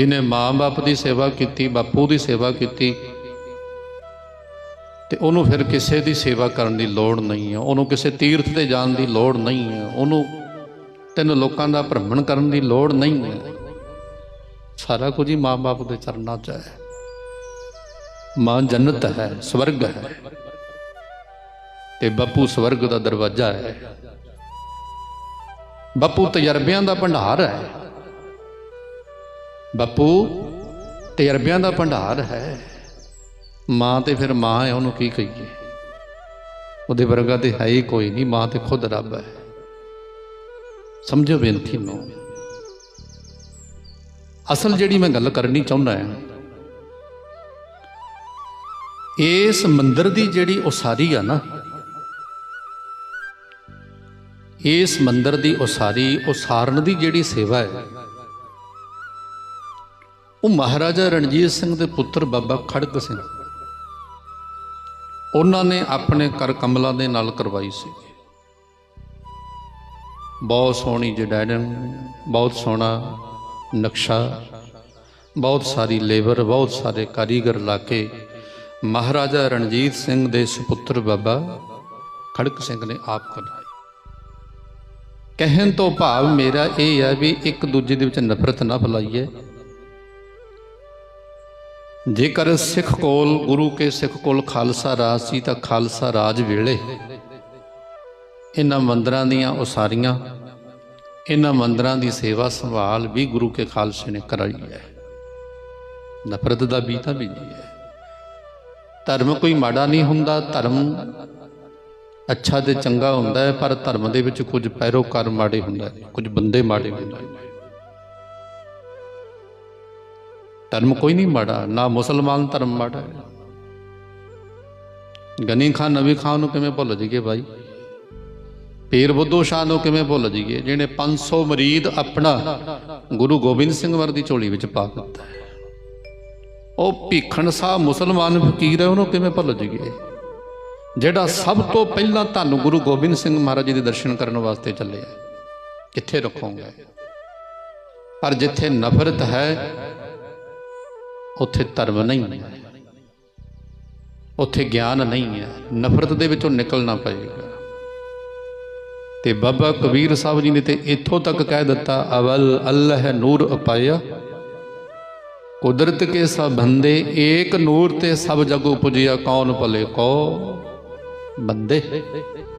ਜਿਨੇ ਮਾਂ-ਬਾਪ ਦੀ ਸੇਵਾ ਕੀਤੀ, ਬਾਪੂ ਦੀ ਸੇਵਾ ਕੀਤੀ, ਤੇ ਉਹਨੂੰ ਫਿਰ ਕਿਸੇ ਦੀ ਸੇਵਾ ਕਰਨ ਦੀ ਲੋੜ ਨਹੀਂ ਹੈ ਉਹਨੂੰ ਕਿਸੇ ਤੀਰਥ ਤੇ ਜਾਣ ਦੀ ਲੋੜ ਨਹੀਂ ਹੈ ਉਹਨੂੰ ਤਿੰਨ ਲੋਕਾਂ ਦਾ ਭ੍ਰਮਣ ਕਰਨ ਦੀ ਲੋੜ ਨਹੀਂ ਹੈ ਸਾਰਾ ਕੁਝ ਹੀ ਮਾਂ-ਬਾਪ ਦੇ ਚਰਨਾਂ 'ਚ ਹੈ। ਮਾਂ ਜੰਨਤ ਹੈ, ਸਵਰਗ ਹੈ, ਤੇ ਬਾਪੂ ਸਵਰਗ ਦਾ ਦਰਵਾਜ਼ਾ ਹੈ। ਬਾਪੂ ਤਜਰਬਿਆਂ ਦਾ ਭੰਡਾਰ ਹੈ। ਬਾਪੂ, ਤਜਰਬਿਆਂ ਦਾ ਭੰਡਾਰ ਹੈ। ਮਾਂ ਤੇ ਫਿਰ ਮਾਂ ਹੈ, ਉਹਨੂੰ ਕੀ ਕਹੀਏ? ਉਹਦੇ ਵਰਗਾ ਤੇ ਹੈ ਹੀ ਕੋਈ ਨਹੀਂ, ਮਾਂ ਤੇ ਖੁਦ ਰੱਬ ਹੈ। ਸਮਝੋ ਬੇਨਤੀ ਨੂੰ। ਅਸਲ ਜਿਹੜੀ ਮੈਂ ਗੱਲ ਕਰਨੀ ਚਾਹੁੰਦਾ ਹਾਂ, ਇਸ ਮੰਦਰ ਦੀ ਜਿਹੜੀ ਉਸਾਰੀ ਆ ਨਾ, ਇਸ ਮੰਦਰ ਦੀ ਉਸਾਰੀ, ਉਸਾਰਨ ਦੀ ਜਿਹੜੀ ਸੇਵਾ ਹੈ ਉਹ ਮਹਾਰਾਜਾ ਰਣਜੀਤ ਸਿੰਘ ਦੇ ਪੁੱਤਰ ਬਾਬਾ ਖੜਕ ਸਿੰਘ। ਉਹਨਾਂ ਨੇ ਆਪਣੇ ਕਰ ਕਮਲਾਂ ਦੇ ਨਾਲ ਕਰਵਾਈ ਸੀ। ਬਹੁਤ ਸੋਹਣੀ ਡਿਜ਼ਾਈਨ ਬਹੁਤ ਸੋਹਣਾ ਨਕਸ਼ਾ, ਬਹੁਤ ਸਾਰੀ ਲੇਬਰ, ਬਹੁਤ ਸਾਰੇ ਕਾਰੀਗਰ ਲਾ ਕੇ ਮਹਾਰਾਜਾ ਰਣਜੀਤ ਸਿੰਘ ਦੇ ਸੁਪੁੱਤਰ ਬਾਬਾ ਖੜਕ ਸਿੰਘ ਨੇ ਆਪ ਕਰਵਾਈ ਕਹਿਣ ਤੋਂ ਭਾਵ ਮੇਰਾ ਇਹ ਹੈ ਵੀ ਇੱਕ ਦੂਜੇ ਦੇ ਵਿੱਚ ਨਫ਼ਰਤ ਨਾ ਫੈਲਾਈਏ। ਜੇਕਰ ਸਿੱਖ ਕੋਲ ਗੁਰੂ ਕੇ ਸਿੱਖ ਕੋਲ ਖਾਲਸਾ ਰਾਜ ਸੀ ਤਾਂ ਖਾਲਸਾ ਰਾਜ ਵੇਲੇ ਇਹਨਾਂ ਮੰਦਰਾਂ ਦੀਆਂ ਉਸਾਰੀਆਂ, ਇਹਨਾਂ ਮੰਦਰਾਂ ਦੀ ਸੇਵਾ ਸੰਭਾਲ ਵੀ ਗੁਰੂ ਕੇ ਖਾਲਸੇ ਨੇ ਕਰਾਈ ਹੈ। ਨਫ਼ਰਤ ਦਾ ਵੀ ਤਾਂ ਨਹੀਂ ਹੈ। ਧਰਮ ਕੋਈ ਮਾੜਾ ਨਹੀਂ ਹੁੰਦਾ, ਧਰਮ ਅੱਛਾ ਤੇ ਚੰਗਾ ਹੁੰਦਾ ਹੈ, ਪਰ ਧਰਮ ਦੇ ਵਿੱਚ ਕੁਝ ਪੈਰੋਕਾਰ ਮਾੜੇ ਹੁੰਦੇ ਨੇ ਕੁਝ ਬੰਦੇ ਮਾੜੇ ਹੁੰਦੇ ਨੇ। ਧਰਮ ਕੋਈ ਨਹੀਂ ਮਾੜਾ, ਨਾ ਮੁਸਲਮਾਨ ਧਰਮ ਮਾੜਾ ਹੈ। ਗਨੀ ਖਾਨ ਨਬੀ ਖਾਨ ਨੂੰ ਕਿਵੇਂ ਭੁੱਲ ਜੀਏ ਭਾਈ ਪੀਰ ਬੁੱਧੂ ਸ਼ਾਹ ਨੂੰ ਕਿਵੇਂ ਭੁੱਲ ਜੀਏ ਜਿਹਨੇ 500 ਮਰੀਦ ਆਪਣਾ ਗੁਰੂ ਗੋਬਿੰਦ ਸਿੰਘ ਵਰ ਦੀ ਝੋਲੀ ਵਿੱਚ ਪਾ ਦਿੱਤਾ ਹੈ। ਉਹ ਭੀਖਣ ਸਾਹਿਬ ਮੁਸਲਮਾਨ ਫਕੀਰ ਹੈ, ਉਹਨੂੰ ਕਿਵੇਂ ਭੁੱਲ ਜੀਏ ਜਿਹੜਾ ਸਭ ਤੋਂ ਪਹਿਲਾਂ ਤੁਹਾਨੂੰ ਗੁਰੂ ਗੋਬਿੰਦ ਸਿੰਘ ਮਹਾਰਾਜ ਜੀ ਦੇ ਦਰਸ਼ਨ ਕਰਨ ਵਾਸਤੇ ਚੱਲਿਆ, ਕਿੱਥੇ ਰੱਖੋਗੇ? ਪਰ ਜਿੱਥੇ ਨਫ਼ਰਤ ਹੈ ਉੱਥੇ ਧਰਮ ਨਹੀਂ ਉੱਥੇ ਗਿਆਨ ਨਹੀਂ ਹੈ। ਨਫ਼ਰਤ ਦੇ ਵਿੱਚੋਂ ਨਿਕਲਣਾ ਪਏਗਾ। ਤੇ ਬਾਬਾ ਕਬੀਰ ਸਾਹਿਬ ਜੀ ਨੇ ਤੇ ਇੱਥੋਂ ਤੱਕ ਕਹਿ ਦਿੱਤਾ, ਅਵਲ ਅੱਲਾਹ ਨੂਰ ਅਪਾਇਆ। ਕੁਦਰਤ ਕੇ ਸਭ ਬੰਦੇ, ਏਕ ਨੂਰ ਤੇ ਸਭ ਜਗ ਉਪਜਿਆ, ਕੌਣ ਭਲੇ ਕੋ ਬੰਦੇ?